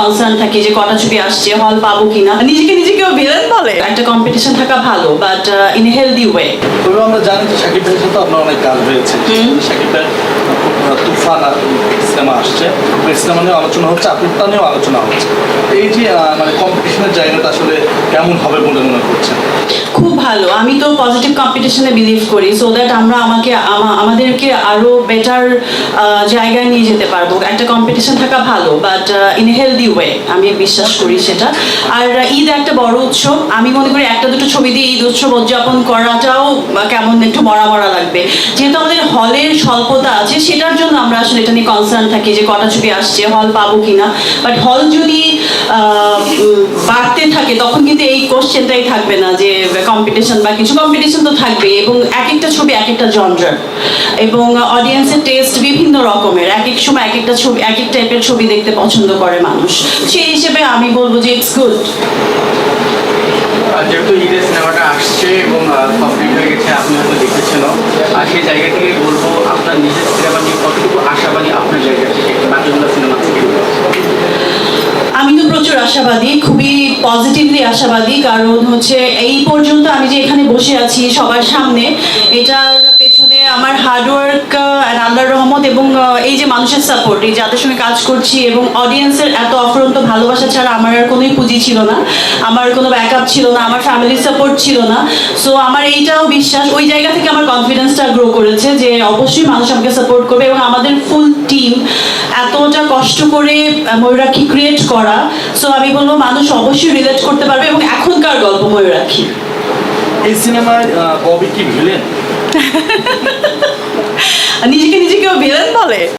Concern থাকি যে কটা ছবি আসছে হল পাবো কিনা। নিজেকে নিজেকেও ভিলেন বলে। একটা কম্পিটিশন থাকা ভালো বাট ইন হেলদি ওয়ে আমরা জানি যে শাকিব ভাইয়ের সাথে আপনার অনেক কাজ হয়েছে শাকিব ভাই আসছে। নিয়েও আলোচনা হচ্ছে নিয়েও আলোচনা হচ্ছে। এই যে মানে কম্পিটিশনের জায়গাটা আসলে কেমন হবে বলে মনে করছেন? খুব ভালো। আমি তো পজিটিভ কম্পিটিশনে বিলিভ করি সো দ্যাট আমরা আমাকে আমাদেরকে আরও বেটার জায়গায় নিয়ে যেতে পারব। একটা কম্পিটিশন থাকা ভালো বাট ইন হেলদি ওয়ে আমি বিশ্বাস করি সেটা। আর ঈদ একটা বড় উৎসব। আমি মনে করি একটা দুটো ছবি দিয়ে ঈদ উৎসব উদযাপন করাটাও কেমন একটু মরা মরা লাগবে। যেহেতু আমাদের হলের স্বল্পতা আছে, সেটার জন্য আমরা আসলে এটা নিয়ে কনসার্ন থাকি যে কটা ছবি আসছে, হল পাবো কিনা। বাট হল যদি বাড়তে থাকে, তখন কিন্তু এই কোশ্চেনটাই থাকবে না যে কম্পিটিশন বা কিছু। কম্পিটিশন তো থাকবে এবং এক একটা ছবি এক একটা জনরার এবং অডিয়েন্সের টেস্ট বিভিন্ন রকমের। এক এক সময় এক একটা ছবি, এক এক টাইপের ছবি দেখতে পছন্দ করে মানুষ। সেই হিসেবে আমি বলব যে ইটস গুড যেহেতু জায়গা বলব, আপনার নিজের সিনেমা নিয়ে কতটুকু আশাবাদী আপনার জায়গা থেকে বাকিগুলো সিনেমা থেকে? আমি তো প্রচুর আশাবাদী, খুবই পজিটিভলি আশাবাদী, কারণ হচ্ছে এই পর্যন্ত আমি যে এখানে বসে আছি সবার সামনে, এটার পেছনে আমার হার্ডওয়ার্ক আল্লাহর রহমত এবং এই যে মানুষের সাপোর্ট এই যাদের সঙ্গে কাজ করছি এবং অডিয়েন্সের এত অফরন্ত ভালোবাসা ছাড়া আমার আর কোনোই পুঁজি ছিল না। আমার কোনো ব্যাকআপ ছিল না আমার ফ্যামিলির সাপোর্ট ছিল না। সো আমার এইটাও বিশ্বাস ওই জায়গা থেকে আমার কনফিডেন্সটা গ্রো করেছে যে অবশ্যই মানুষ আমাকে সাপোর্ট করবে এবং আমাদের ফুল টিম এতটা কষ্ট করে ময়ূরাক্ষী ক্রিয়েট করা। সো আমি বলব মানুষ অবশ্যই রিলেট করতে পারবে এবং এখনকার গল্প ময়ূরাক্ষী। এই সিনেমায় ববি কি ভিলেন নিজেকে নিজেকেও ভিলেন বলে